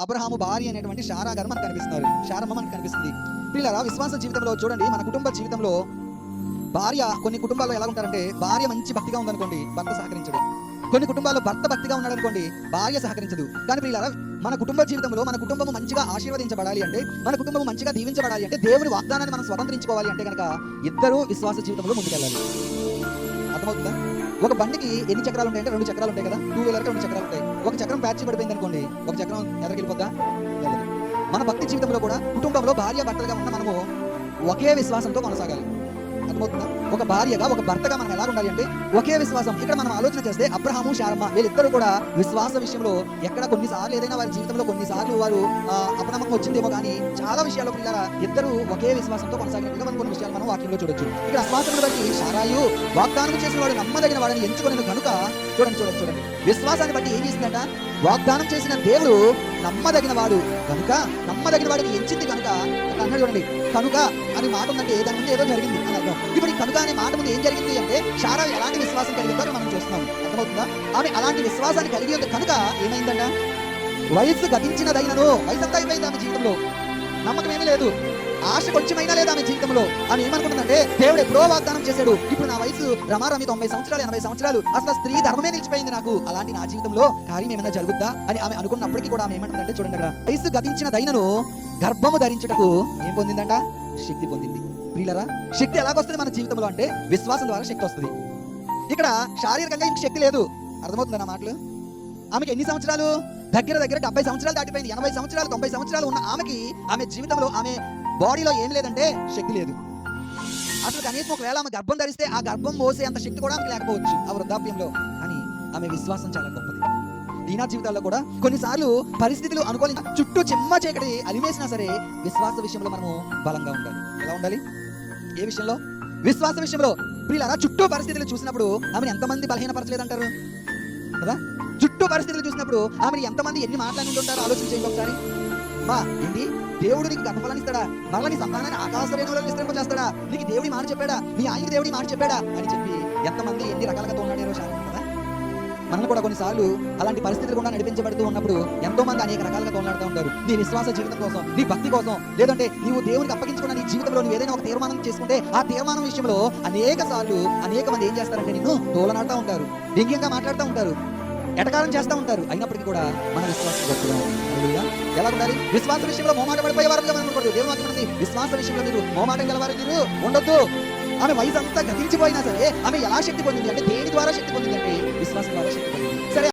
అబ్రహాము భార్య అనేటువంటి షారా గారు మనకు కనిపిస్తున్నారు. షారమ్మ మనకు కనిపిస్తుంది. పిల్లరా విశ్వాస జీవితంలో చూడండి మన కుటుంబ జీవితంలో భార్య కొన్ని కుటుంబాల్లో ఎలా ఉంటారంటే భార్య మంచి భక్తిగా ఉందనుకోండి భర్త సహకరించడు. కొన్ని కుటుంబాల్లో భర్త భక్తిగా ఉన్నాడు అనుకోండి భార్య సహకరించదు. కానీ పిల్లల మన కుటుంబ జీవితంలో మన కుటుంబం మంచిగా ఆశీర్వదించబడాలి అంటే మన కుటుంబం మంచిగా దీవించబడాలి అంటే దేవుని వాగ్దానాన్ని మనం స్వతంత్రించుకోవాలి అంటే కనుక ఇద్దరు విశ్వాస జీవితంలో ముందుకెళ్ళాలి. అర్థమవుతుందా? ఒక బండికి ఎన్ని చక్రాలు ఉంటాయంటే రెండు చక్రాలు ఉంటాయి కదా. టూ వీలర్కి రెండు చక్రాలు ఉంటాయి. ఒక చక్రం ప్యాచ్ పడిపోయింది అనుకోండి ఒక చక్రం ఎదరికెళ్ళిపోద్దా? మన భక్తి జీవితంలో కూడా కుటుంబంలో భార్య భర్తలుగా ఉన్న మనము ఒకే విశ్వాసంతో కొనసాగాలి. అర్థమవుతుందా ఒక భార్యగా ఒక భర్తగా మనం ఎలా ఉండాలి అంటే ఒకే విశ్వాసం. ఇక్కడ మనం ఆలోచన చేస్తే అబ్రహాము శారమ్మ వీళ్ళిద్దరూ కూడా విశ్వాస విషయంలో ఎక్కడ కొన్నిసార్లు ఏదైనా వారి జీవితంలో కొన్నిసార్లు వారు ఆ, అపనమ్మకం వచ్చిందేమో కానీ చాలా విషయాల్లో పిల్లల ఇద్దరు ఒకే విశ్వాసంతో కొనసాగినట్టుగా మనం కొన్ని విషయాలు మనం వాక్యంలో చూడొచ్చు. ఇక్కడ అశ్వాసమును బట్టి శారాయు వాగ్దానం చేసిన వాడు నమ్మదగిన వాడిని ఎంచుకుని కనుక చూడండి చూడండి చూడండి. విశ్వాసాన్ని బట్టి ఏం చేసిందంట? వాగ్దానం చేసిన దేవుడు నమ్మదగిన వాడు కనుక నమ్మదగిన వాడిని ఎంచింది కనుక అన్నాడు చూడండి. కనుక అనే మాట ఉందంటే దాని ముందు ఏదో జరిగింది అని అర్థం. ఇప్పుడు ఈ కనుక అనే మాట ముందు ఏం జరిగింది అంటే షారా ఎలాంటి విశ్వాసం కలిగి మనం చూస్తున్నాం. అర్థమవుతుందా? ఆమె అలాంటి విశ్వాసాన్ని కలిగి ఉంది కనుక ఏమైందంట? వయస్సు గతించినదైనను వయసు అంతా అయిపోయింది ఆమె జీవితంలో. నమ్మకం ఏమీ లేదు. ఆశ కొంచెమైనా లేదు ఆమె జీవితంలో. ఆమె ఏమనుకుంటుందంటే దేవుడు ఎప్పుడో వాగ్దానం చేశాడు ఇప్పుడు నా వయసు రమారమి తొంభై సంవత్సరాలు ఎనభై సంవత్సరాలు అసలు స్త్రీ ధర్మమే నిలిచిపోయింది నాకు. అలాంటి నా జీవితంలో కార్యం ఏమైనా జరుగుద్దా అని ఆమె అనుకున్నప్పటికీ కూడా ఆమె ఏమంటుందంటే చూడండి అక్కడ వయసు గతించిన దైనను గర్భము ధరించుటకు ఏం పొందిందంట? శక్తి పొందింది. ప్రియులరా శక్తి ఎలాగొస్తుంది మన జీవితంలో అంటే విశ్వాసం ద్వారా శక్తి వస్తుంది. ఇక్కడ శారీరకంగా ఇంక శక్తి లేదు. అర్థమవుతుందా నా మాటలు? ఆమెకి ఎన్ని సంవత్సరాలు? దగ్గర దగ్గర డెబ్బై సంవత్సరాలు దాటిపోయింది. ఎనభై సంవత్సరాలు తొంభై సంవత్సరాలు ఉన్న ఆమెకి ఆమె జీవితంలో ఆమె బాడీలో ఏం లేదంటే శక్తి లేదు. అసలు కనీసం ఒకవేళ ఆమె గర్భం ధరిస్తే ఆ గర్భం మోసే అంత శక్తి కూడా ఆమెకు లేకపోవచ్చు. ఆ వృద్ధాప్యంలో. అని ఆమె విశ్వాసం చాలా గొప్పది. దీనా జీవితాల్లో కూడా కొన్నిసార్లు పరిస్థితులు అనుకోని చుట్టూ చిమ్మ చీకటి అలివేసినా సరే విశ్వాస విషయంలో మనము బలంగా ఉండాలి. ఎలా ఉండాలి? ఏ విషయంలో? విశ్వాస విషయంలో. ప్రియులారా చుట్టూ పరిస్థితులు చూసినప్పుడు ఆమెను ఎంతమంది బలహీనపరచలేదంటారు? కదా? చుట్టూ పరిస్థితులు చూసినప్పుడు ఆమెను ఎంతమంది ఎన్ని మాట్లాడి ఉంటారో? ఆలోచన చేయండి ఒకసారి. బా ఏంటి? దేవుడు నీకు గర్భఫలాన్ని ఇస్తాడా మరలా నీ సంతానాన్ని ఆకాశరేణులను విస్తరింప చేస్తాడా నీకు దేవుడి మాట చెప్పాడా? నీ ఆయనకి దేవుడి మాట చెప్పాడా? అని చెప్పి ఎంతమంది ఎన్ని రకాలుగా తోలాడారో శారీరక మనల్ని కూడా కొన్నిసార్లు అలాంటి పరిస్థితులు కూడా నడిపించబడుతూ ఉన్నప్పుడు ఎంతో మంది అనేక రకాలుగా తోలాడుతూ ఉంటారు. నీ విశ్వాస జీవితం కోసం నీ భక్తి కోసం లేదంటే నీవు దేవునికి అప్పగించుకున్న నీ జీవితంలో నువ్వు ఏదైనా ఒక తీర్మానం చేసుకుంటే ఆ తీర్మానం విషయంలో అనేక సార్లు అనేక మంది ఏం చేస్తారంటే నిన్ను తోలనాడుతూ ఉంటారు వ్యంగ్యంగా మాట్లాడుతూ ఉంటారు ఎటకారం చేస్తూ ఉంటారు. అయినప్పటికీ కూడా మన విశ్వాసం గొప్పగా ఎలా ఉండాలి విశ్వాస విషయంలో మోమాట పడిపోయే వారుగా మనం ఉండకూడదు దేవుని విశ్వాస విషయంలో మీరు మోమాటం గలవారు మీరు ఉండొద్దు. ఆమె వయసు అంతా గతించిపోయినా సరే ఆమె ఎలా శక్తి పొందింది? అంటే దేని ద్వారా శక్తి పొందింది విశ్వాసం ద్వారా శక్తి పొందింది. సరే